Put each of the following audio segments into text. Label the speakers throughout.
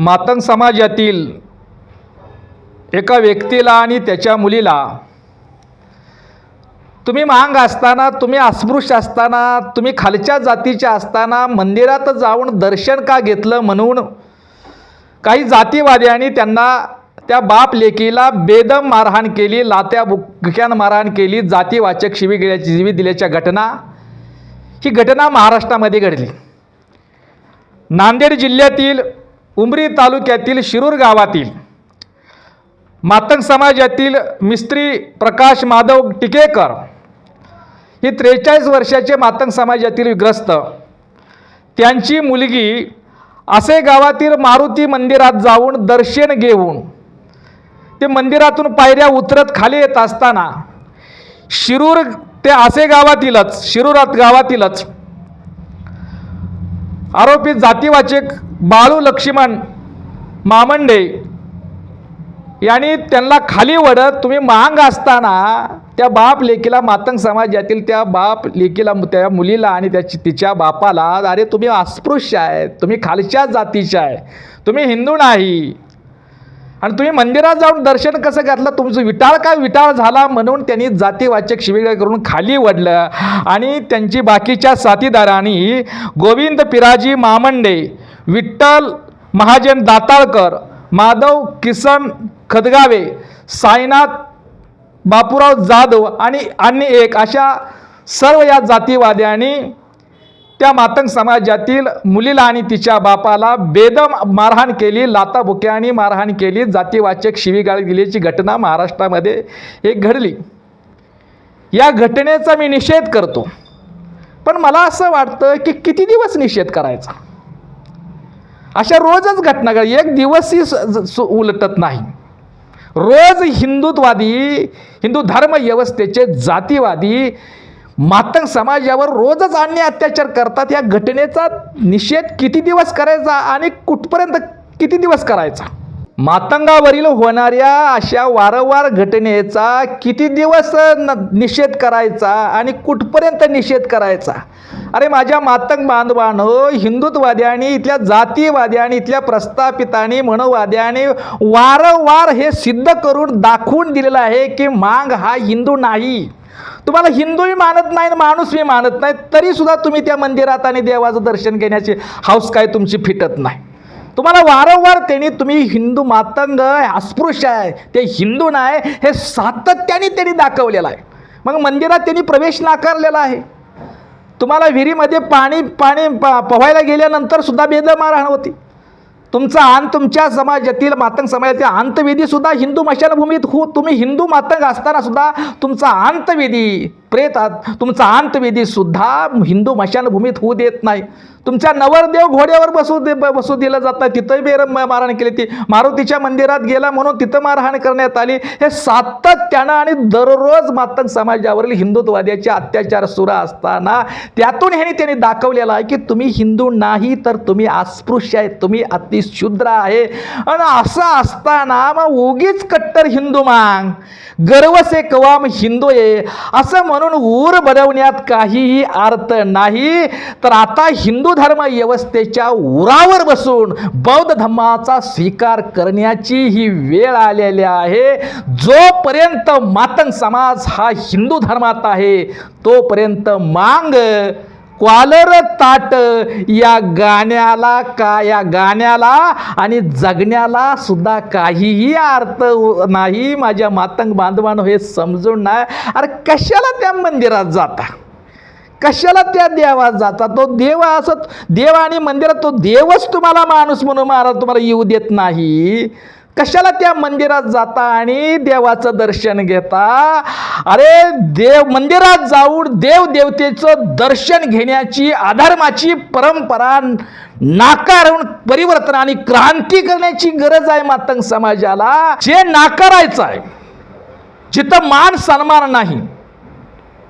Speaker 1: मातंग समाजातील एका व्यक्तीला आणि त्याच्या मुलीला तुम्ही महाग असताना तुम्ही अस्पृश्य असताना तुम्ही खालच्या जातीच्या असताना मंदिरात जाऊन दर्शन का घेतलं म्हणून काही जातीवाद्यांनी त्यांना त्या बाप लेकीला बेदम मारहाण केली लात्या बुक्यान मारहाण केली जातीवाचक शिवी गेल्याची जीवी दिल्याच्या घटना. ही घटना महाराष्ट्रामध्ये घडली. नांदेड जिल्ह्यातील उमरी तालुक्यातील शिरूर गावातील मातंग समाजातील मिस्त्री प्रकाश माधव टिकेकर ही त्रेचाळीस वर्षाचे मातंग समाजातील ग्रस्त. त्यांची मुलगी असे गावातील मारुती मंदिरात जाऊन दर्शन घेऊन ते मंदिरातून पायऱ्या उतरत खाली येत असताना शिरूर ते आसे गावातीलच शिरूरात गावातीलच आरोपी जातीवाचक बाळू लक्ष्मण मामंडे यांनी त्यांना खाली वडत तुम्ही महाग असताना त्या बाप लेकीला मातंग समाजातील त्या बाप लेकीला त्या मुलीला आणि त्याची तिच्या बापाला अरे तुम्ही अस्पृश्य आहे तुम्ही खालच्या जातीच्या आहे तुम्ही हिंदू नाही आणि तुम्ही मंदिरात जाऊन दर्शन कसं घातलं? तुमचं विटाळ काय विटाळ झाला म्हणून त्यांनी जातीवाचक शिबिर करून खाली वडलं आणि त्यांची बाकीच्या साथीदारांनी गोविंद पिराजी मामंडे विठ्ठल महाजन दाताळकर माधव किसन खदगावे साईनाथ बापूराव जाधव आणि अन्य एक अशा सर्व या जातीवाद्यांनी त्या मातंग समाजातील मुलीला आणि तिच्या बापाला बेदम मारहाण केली लाताबुक्याने मारहाण केली जातीवाचक शिवीगाळ दिल्याची घटना महाराष्ट्रामध्ये एक घडली. या घटनेचा मी निषेध करतो. पण मला असं वाटतं की किती दिवस निषेध करायचा? अशा रोजच घटना घड एक दिवसही स- ज- सु- उलटत नाही. रोज हिंदुत्ववादी हिंदू धर्म व्यवस्थेचे जातीवादी मातंग समाजावर रोजच अन्य अत्याचार करतात. या घटनेचा निषेध किती दिवस करायचा आणि कुठपर्यंत किती दिवस करायचा? मातंगावरील होणाऱ्या अशा वारंवार घटनेचा किती दिवस न निषेध करायचा आणि कुठपर्यंत निषेध करायचा? अरे माझ्या मातंग बांधवानं हिंदुत्ववाद्यांनी इथल्या जातीवाद्यांनी इथल्या प्रस्थापितांनी मनोवाद्यांनी वारंवार हे सिद्ध करून दाखवून दिलेलं आहे की मांग हा हिंदू नाही. तुम्हाला हिंदूही मानत नाही आणि माणूसही मानत नाही तरीसुद्धा तुम्ही त्या मंदिरात आणि देवाचं दर्शन घेण्याची हाऊस काय तुमची फिटत नाही. तुम्हाला वारंवार त्यांनी तुम्ही हिंदू मातंग अस्पृश्य आहे ते हिंदू नाही हे सातत्याने त्यांनी दाखवलेलं आहे. मग मंदिरात त्यांनी प्रवेश नाकारलेला आहे. तुम्हाला विहिरीमध्ये पाणी पाणी प पोहायला गेल्यानंतर सुद्धा बेदमारहाण होती. तुमचा अंत तुमच्या समाजातील मातंग समाजातील अंतविधीसुद्धा हिंदू मशानभूमीत हो तुम्ही हिंदू मातंग असताना सुद्धा तुमचा अंतविधी प्रेत तुमचा तुमचा अंतविधीसुद्धा हिंदू मशानभूमीत होऊ देत नाही. तुमच्या नवरदेव घोड्यावर बसू दे बसू दिलं जात नाही. तिथंही बेर मारहाण केली. ती मारुतीच्या मंदिरात गेला म्हणून तिथं मारहाण करण्यात आली. हे सातत्यानं आणि दररोज मातंग समाजावरील हिंदुत्वाद्याचे अत्याचार सुरू असताना त्यातून ह्याने त्यांनी दाखवलेलं आहे की तुम्ही हिंदू नाही तर तुम्ही अस्पृश्य आहे तुम्ही अतिशुद्र आहे. आणि असं असताना मग उगीच कट्टर हिंदू मांग. गर्व से कवाम हिंदू आहे असं म्हणून म्हणून ऊर बनवण्यात काहीही अर्थ नाही. तर आता हिंदू धर्म व्यवस्थेच्या उरावर बसून बौद्ध धर्माचा स्वीकार करण्याची ही वेळ आलेली आहे. जोपर्यंत मातंग समाज हा हिंदू धर्मात आहे तोपर्यंत मांग क्वालर ताट या गाण्याला का या गाण्याला आणि जगण्याला सुद्धा काहीही अर्थ नाही. माझ्या मातंग बांधवानं हे समजून नाही अरे कशाला त्या मंदिरात जाता? कशाला त्या देवात जाता? तो देव असत देव आणि मंदिरात तो देवच तुम्हाला माणूस म्हणून महाराज तुम्हाला येऊ देत नाही. कशाला त्या मंदिरात जाता आणि देवाचं दर्शन घेता? अरे देव मंदिरात जाऊन देव देवतेचं दर्शन घेण्याची अधर्माची परंपरा नाकारून परिवर्तन आणि क्रांती करण्याची गरज आहे मातंग समाजाला. जे नाकारायचं आहे जिथं मान सन्मान नाही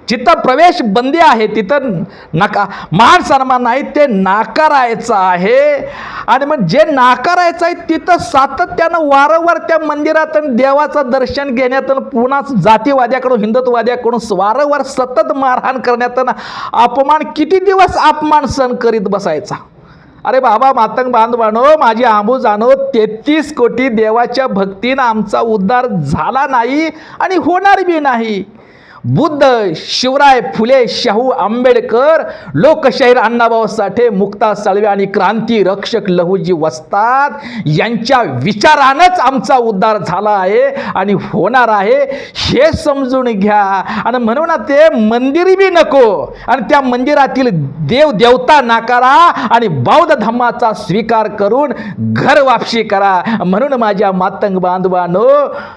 Speaker 1: जिथं प्रवेश बंदी आहे तिथं नका मान सन्मान नाही ते नाकारायचं आहे. आणि मग जे नाकारायचं आहे तिथं सातत्यानं वारंवार त्या मंदिरात आणि देवाचं दर्शन घेण्यात पुन्हा जातीवाद्याकडून हिंदुत्ववाद्याकडून वारंवार सतत मारहाण करण्यात अपमान किती दिवस अपमान सहन करीत बसायचा? अरे बाबा मातंग बांधवानो माझी आंबू जाणो तेहतीस कोटी देवाच्या भक्तीनं आमचा उद्धार झाला नाही आणि होणार बी नाही. बुद्ध शिवराय फुले शाहू आंबेडकर लोकशाहीर अण्णाभाऊ साठे मुक्ता साळवे आणि क्रांती रक्षक लहूजी वस्तात यांच्या विचारानंच आमचा उद्धार झाला आहे आणि होणार आहे हे समजून घ्या. आणि म्हणून ते मंदिरी बी नको. आणि त्या मंदिरातील देव देवता नाकारा आणि बौद्ध धम्माचा स्वीकार करून घर वापशी करा. म्हणून माझ्या मातंग बांधवानो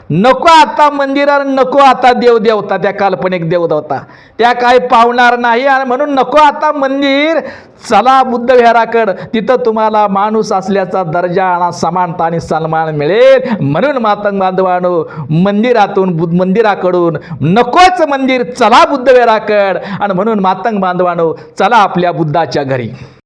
Speaker 1: नको आता मंदिरात नको आता देव देवता त्या काल्पनिक देवदेवता त्या काय पावणार नाही आणि म्हणून नको आता मंदिर. चला बुद्ध विहाराकड तिथं तुम्हाला माणूस असल्याचा दर्जा आणि समानता आणि सन्मान मिळेल. म्हणून मातंग बांधवानो मंदिरातून बुद्ध मंदिराकडून नकोच मंदिर. चला बुद्ध विहाराकड आणि म्हणून मातंग बांधवानो चला आपल्या बुद्धाच्या घरी.